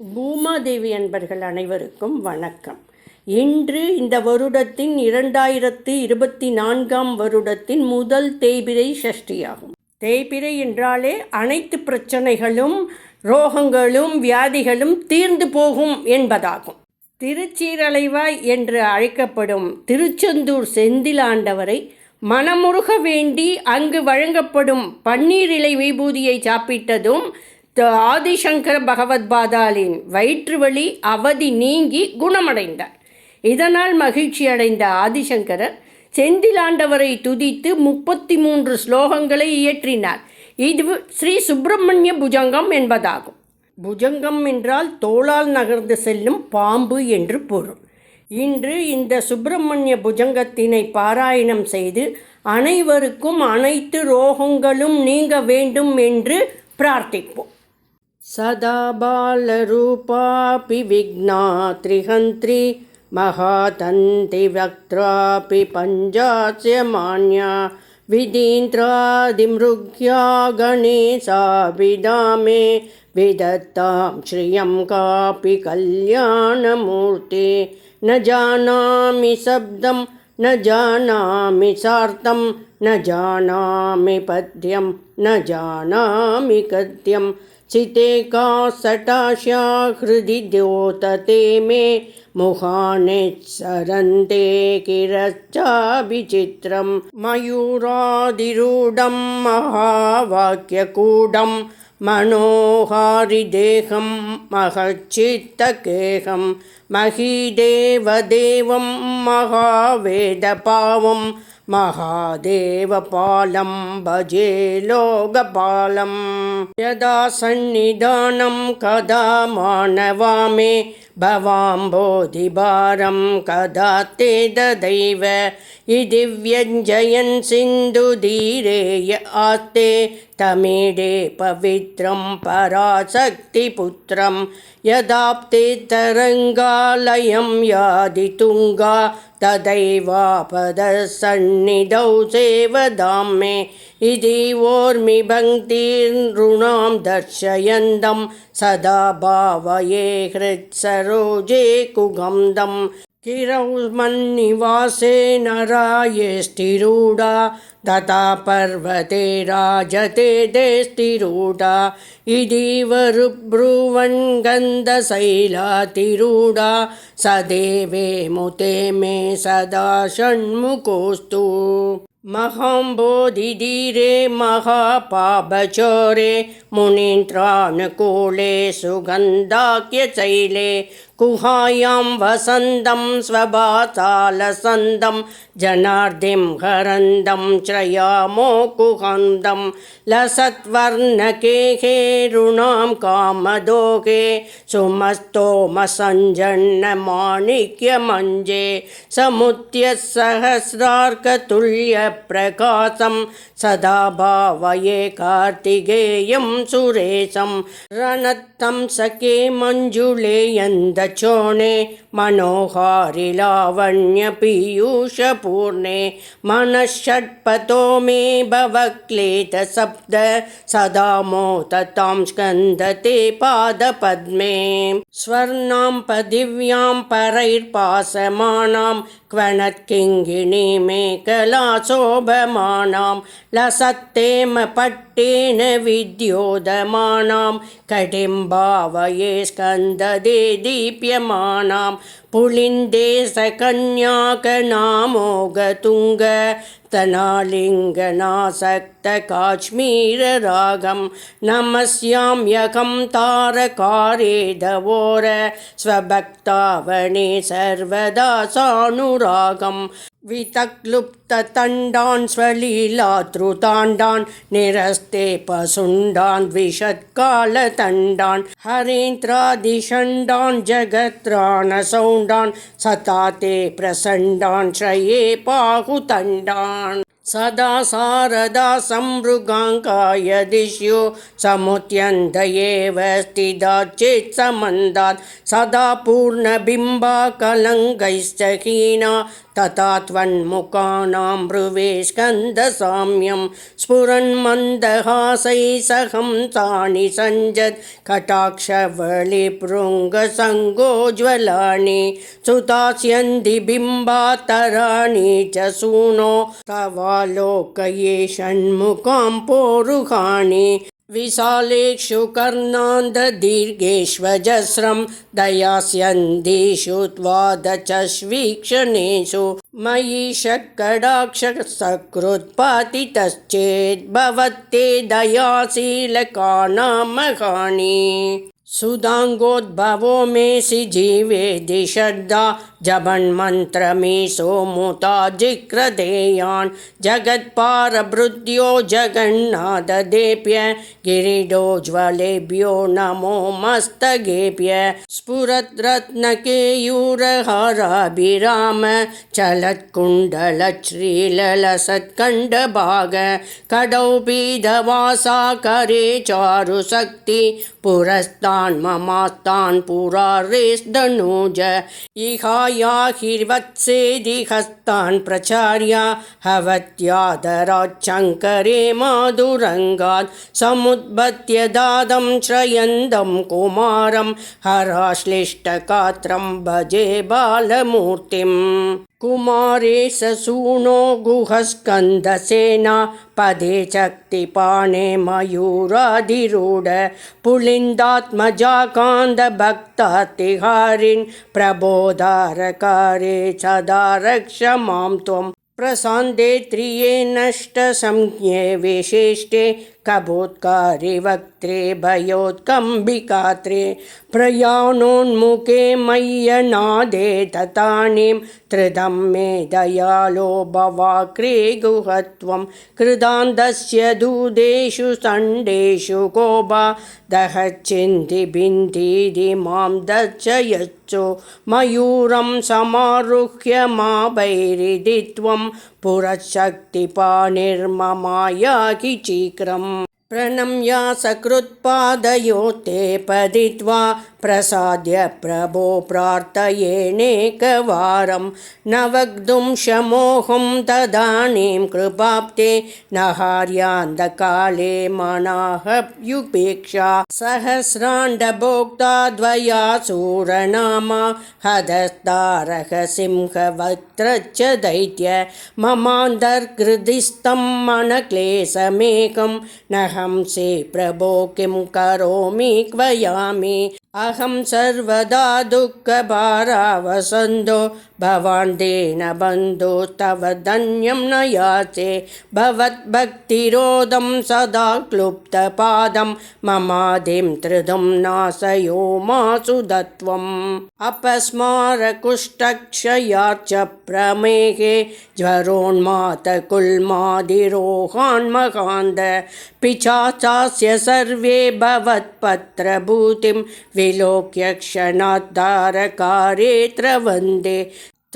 பூமாதேவி அன்பர்கள் அனைவருக்கும் வணக்கம். இன்று இந்த வருடத்தின் இரண்டாயிரத்து இருபத்தி நான்காம் வருடத்தின் முதல் தேய்பிரை சஷ்டியாகும் தேய்பிரை என்றாலே அனைத்து பிரச்சனைகளும் ரோகங்களும் வியாதிகளும் தீர்ந்து போகும் என்பதாகும். திருச்சீரலைவாய் என்று அழைக்கப்படும் திருச்செந்தூர் செந்திலாண்டவரை மனமுருக வேண்டி அங்கு வழங்கப்படும் பன்னீர் இலை விபூதியை சாப்பிட்டதும் ஆதிசங்கர பகவத் பாதாலின் வயிற்று வழி அவதி நீங்கி குணமடைந்தார். இதனால் மகிழ்ச்சி அடைந்த ஆதிசங்கரர் செந்திலாண்டவரை துதித்து முப்பத்தி மூன்று ஸ்லோகங்களை இயற்றினார். இது ஸ்ரீ சுப்பிரமணிய புஜங்கம் என்பதாகும். புஜங்கம் என்றால் தோளால் நகர்ந்து செல்லும் பாம்பு என்று பொருள். இன்று இந்த சுப்பிரமணிய புஜங்கத்தினை பாராயணம் செய்து அனைவருக்கும் அனைத்து ரோகங்களும் நீங்க வேண்டும் என்று பிரார்த்திப்போம். सदा बालरूपापि विघ्ना त्रिहन्त्री महातन्तिवक्त्रापि पञ्चास्य मान्या विधीन्द्रादिमृग्या गणेशाभिधा मे विदत्तां श्रियं कापि कल्याणमूर्ते। न जानामि शब्दं न जानामि सार्थं न जानामि पद्यं न जानामि गद्यं चिते का सटाशा हृदि द्योतते मे मुहानित्सरन्ते किरश्चाभिचित्रं मयूरादिरूढं महावाक्यकूढं मनोहारिदेहं महच्चित्तकेहं महीदेवदेवं महावेदपावं महादेवपालं भजे लोकपालं यदा सन्निधानं कदा मानवा मे भवाम्बोधिभारं कदा ते ददैव इति व्यञ्जयन् सिन्धुधीरेय आस्ते तमीडे पवित्रं पराशक्तिपुत्रं यदाप्ते तरङ्गालयं यादि तुङ्गा तदैवापदसन्निधौ सेवदां मे। इति वोर्मि भङ्क्तिर्नृणां दर्शयन्तं सदा भावये हृत्सरोजे कुगन्धं किरौमन्निवासे नराये स्थिरूढा तथा पर्वते राजते ते स्थिरूढा इति वरुब्रुवन् गन्धशैलातिरूढा स देवे मुते मे सदा षण्मुखोऽस्तु। महाम्बोधिधीरे महापापचोरे मुनीन्द्रानुकूले सुगन्धाख्यशैले कुहायां वसन्तं स्वभासालसन्दं जनार्दिं हरन्दं श्रयामो कुहन्दं लसत्वर्णकेहे ऋणां कामदोहे सुमस्तोमसञ्जन्नमाणिक्यमञ्जे समुद्यसहस्रार्कतुल्यप्रकाशं सदा भावये कार्तिकेयं सुरेशं रणत्तं सखे मञ्जुलेयन्दचोणे मनोहारि लावण्यपीयूषपूर्णे मनःषट्पथो मे भवक्लेशब्द सदा मोततां स्कन्दते पादपद्मे। स्वर्णां पदिव्यां परैर्पासमानां क्वणत्किङ्गिणी मेखलाशोभमानां பட்டேன வித்யோதமானாம். கடிம்பாவயே ஸ்கந்ததே தீபியமானாம். புளிந்தே சகன்யாக நாமோகதுங்க தனாலிங்கநாசக்த காஷ்மீரராகம் நமஸ்யாம்யகம் தாரகாரேதவோர ஸ்வபக்தாவணே சர்வதா சானுராகம். वितक्लुप्ततण्डान् स्वलीलातृताण्डान् निरस्ते पशुण्डान् द्विषत्कालतण्डान् हरेन्द्रादिषण्डान् जगत्राणसौण्डान् सता ते प्रसण्डान् श्रये पाहुतण्डान्। सदा शारदा सम्मृगाङ्काय दिश्यो समुत्यन्त एव स्थिता चेत् समन्दात्। सदा पूर्णबिम्बाकलङ्कैश्च हीना तथा त्वन्मुखानां भ्रुवे स्कन्दसाम्यं स्फुरन्मन्दहासै सहं तानि सञ्जत् कटाक्षवलिपृङ्गसङ्गोज्ज्वलानि सुतास्यन्ति बिम्बातराणि च सूनो तवालोकये षण्मुखां पोरुहाणि विशालेषु कर्णान्धदीर्घेष्वजस्रं दयास्यन्दिषु त्वादचश्वीक्षणेषु मयि षट्कडाक्षसकृत्पातितश्चेद्भवत्ते दयाशीलकानामहाणि सुधाङ्गोद्भवो मेसि जीवेदि श्रद्धा जभन्मन्त्रमीशो मुता जिक्रधेयान् जगत्पारभृत्यो जगन्नाथदेभ्य गिरिडोज्ज्वलेभ्यो नमो मस्तगेभ्य स्फुरद्रत्नकेयूरहाराभिराम चलत्कुण्डलश्रीललसत्कण्डभाग कडौ करे चारुशक्ति తాన్ మమాస్తాన్ పురారేష్ధనూజ ఇహాయాహిర్వత్సేదిహస్తాన్ ప్రచార్య హవత్యాదరాశంకరే మాధురంగాత్ సముద్భత్య దాదం శ్రయందం కుమారం హరాశ్లిష్టకాత్రం భజే బాలమూర్తిం कुमारे ससूनो गुहस्कन्दसेना पदे शक्तिपाणे मयूराधिरूढ पुलिन्दात्मजाकान्दभक्तातिहारिन् प्रबोधारकारे सदा रक्ष मां त्वं। प्रसान्दे त्रिये नष्टसंज्ञे विशिष्टे कबोत्कारि वक्त्रे भयोत्कम्बिकात्रे प्रयाणोन्मुखे मय्यनादे ततानीं त्रिदं मे दयालो भवाक्रे गुहत्वं। कृदान्दस्य दूदेषु सण्डेषु कोबा दहच्चिन्तिबिन्दिदि मां मयूरं समारुह्य मा वैरिदि त्वं पुरशक्तिपानिर्ममायाकिचीक्रम् प्रणम्य सकृत्पादयो ते पदित्वा प्रसाद्य प्रभो प्रार्थयेणेकवारं न वक्तुं शमोहं तदानीं कृपाप्ते न हार्यान्धकाले मनाहयुपेक्षा सहस्राण्डभोक्ता द्वयासूरनामा हदस्तारकसिंहवक्त्रच्च दैत्य ममान्तर्हृदिस्थं मनक्लेशमेकं न हंसे प्रभो किं करोमि क्वयामि अहं सर्वदा दुःखभारावसन्दो भवान् दीनबन्धो तव धन्यं न याचे। भवद्भक्तिरोधं सदा क्लुप्तपादं ममादिं त्रिधुं नाशयो मासु दत्वम् अपस्मारकुष्ठक्षयाच्च प्रमेहे ज्वरोन्मातकुल्मादिरोहान्महान्द पिचाचास्य सर्वे भवत्पत्रभूतिं विलोक्य क्षणाद्धारकारेऽत्र वन्दे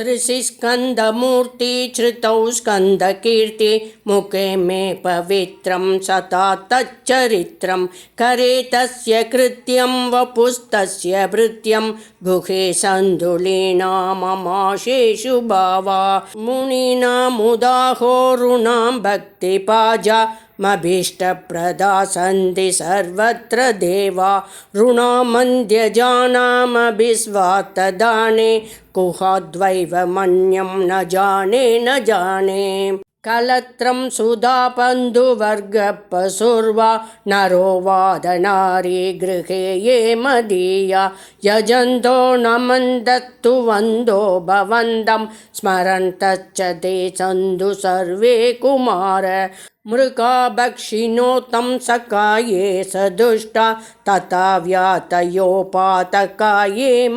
त्रिशिस्कन्दमूर्तिश्रुतौ स्कन्दकीर्ति मुखे मे पवित्रं सता तच्चरित्रं। करे तस्य कृत्यं वपुस्तस्य भृत्यं गुहे सन्दुलीना ममाशेषु भावा। मुनीनामुदाहोरुणां भक्तिपाजा मभीष्टप्रदा सन्ति सर्वत्र देवा। ऋणामन्द्यजानामभिस्वात्तदाने कुहाद्वैव मन्यं न जाने न जाने। कलत्रं सुधापन्धुवर्गपशुर्वा नरो वादनारी गृहे ये मदीया। यजन्तो न मन्दत्तु वन्दो भवन्तं स्मरन्तश्च ते सन्धु सर्वे कुमार मृगा भक्षिणो तं सकाये स दुष्टा तथा व्यातयोपातकाये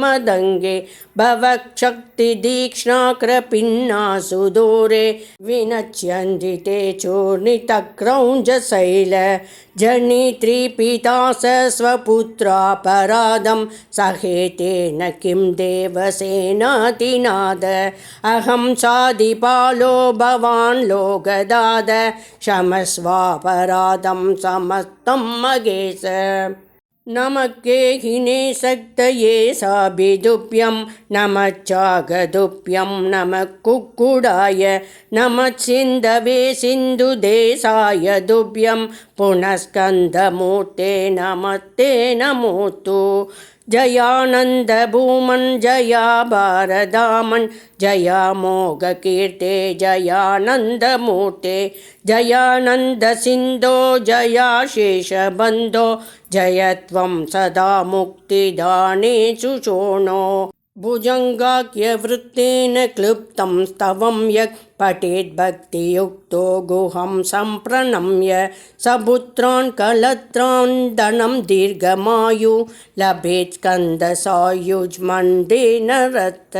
मदङ्गे भवक्षक्तिदीक्ष्णाकृपिन्ना सुदूरे विनच्यन्ति ते चूर्णितक्रौञ्जशैल जनित्रिपिता स स्वपुत्रापराधं सहेतेन किं देवसेनातिनाद अहं साधिपालो भवान् लोकदाद क्षमस्वापराधं समस्तं मगेश नमः केहिने सक्तये साभिदुभ्यं नमः चागदुभ्यं नमः कुक्कुडाय नमः सिन्धवे सिन्धुदेशाय दुभ्यं पुनस्कन्दमूर्ते नमस्ते नमोऽस्तु। जयानन्दभूमन् जया भारदामन् जया मोगकीर्ते जयानन्दमूर्ते जयानन्दसिन्धो जया शेषबन्धो जय त्वं सदा मुक्तिदानेषु शोणो भुजङ्गाख्यवृत्तेन क्लृप्तं स्तवं यः पठेद्भक्तियुक्तो गुहं सम्प्रणम्य सपुत्रान् कलत्रान् धनं दीर्घमायु लभेत् स्कन्दसायुज्मण्डेन रत्